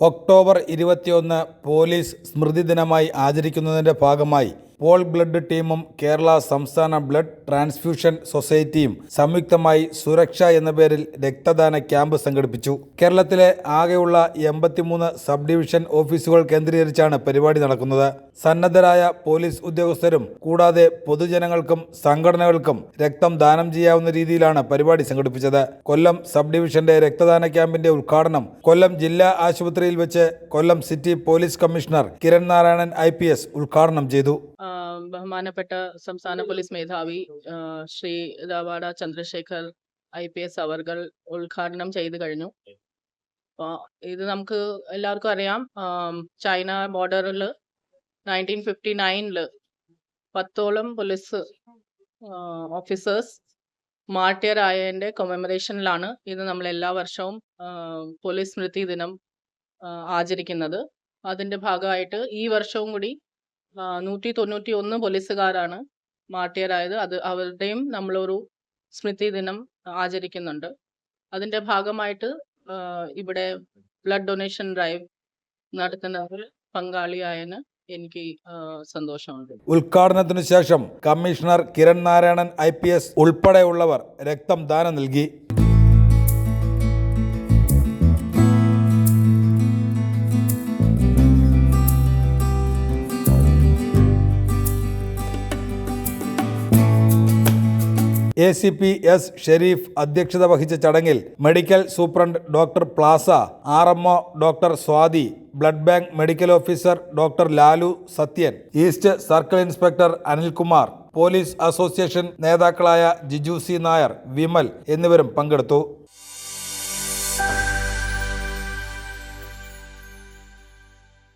October ഇരുപത്തിയൊന്ന് police സ്മൃതി ദിനമായി ആചരിക്കുന്നതിന്റെ ഭാഗമായി പോൾ ബ്ലഡ് ടീമും കേരള സംസ്ഥാന ബ്ലഡ് ട്രാൻസ്ഫ്യൂഷൻ സൊസൈറ്റിയും സംയുക്തമായി സുരക്ഷ എന്ന പേരിൽ രക്തദാന ക്യാമ്പ് സംഘടിപ്പിച്ചു. കേരളത്തിലെ ആകെയുള്ള എൺപത്തിമൂന്ന് സബ് ഡിവിഷൻ ഓഫീസുകൾ കേന്ദ്രീകരിച്ചാണ് പരിപാടി നടക്കുന്നത്. സന്നദ്ധരായ പോലീസ് ഉദ്യോഗസ്ഥരും കൂടാതെ പൊതുജനങ്ങൾക്കും സംഘടനകൾക്കും രക്തം ദാനം ചെയ്യാവുന്ന രീതിയിലാണ് പരിപാടി സംഘടിപ്പിച്ചത്. കൊല്ലം സബ് ഡിവിഷന്റെ രക്തദാന ക്യാമ്പിന്റെ ഉദ്ഘാടനം കൊല്ലം ജില്ലാ ആശുപത്രിയിൽ വെച്ച് Kollam city police commissioner Kiran Narayanan I ഉദ്ഘാടനം ചെയ്തു. ബഹുമാനപ്പെട്ട സംസ്ഥാന പോലീസ് മേധാവി Shri Ravada Chandrasekhar I P S അവർകൾ ഉദ്ഘാടനം ചെയ്തു കഴിഞ്ഞു. ഇത് നമുക്ക് എല്ലാവർക്കും അറിയാം. ചൈന ബോർഡറിൽ നയന്റീൻ ഫിഫ്റ്റി നയനിൽ പത്തോളം പോലീസ് ഓഫീസേഴ്സ് മാർട്ടിയറായതിന്റെ കൊമമറേഷനിലാണ് ഇത് നമ്മൾ എല്ലാ വർഷവും പോലീസ് സ്മൃതി ദിനം ആചരിക്കുന്നത്. അതിന്റെ ഭാഗമായിട്ട് ഈ വർഷവും കൂടി നൂറ്റി തൊണ്ണൂറ്റി ഒന്ന് പോലീസുകാരാണ് മാർട്ടിയറായത് അത് അവരുടെയും നമ്മളൊരു സ്മൃതി ദിനം ആചരിക്കുന്നുണ്ട്. അതിന്റെ ഭാഗമായിട്ട് ഇവിടെ ബ്ലഡ് ഡൊണേഷൻ ഡ്രൈവ് നടത്തുന്നവർ പങ്കാളിയായതിന് എനിക്ക് സന്തോഷമുണ്ട്. ഉദ്ഘാടനത്തിനു ശേഷം കമ്മീഷണർ കിരൺ നാരായണൻ ഐ ഉൾപ്പെടെയുള്ളവർ രക്തം ദാനം നൽകി. A C P S Sharif അധ്യക്ഷത വഹിച്ച ചടങ്ങിൽ medical superintendent doctor Plaza R M O doctor Swathi blood bank medical officer doctor Lalu Sathyan east circle inspector Anilkumar police association നേതാക്കളായ ജിജു സി നായർ വിമൽ എന്നിവരും പങ്കെടുത്തു.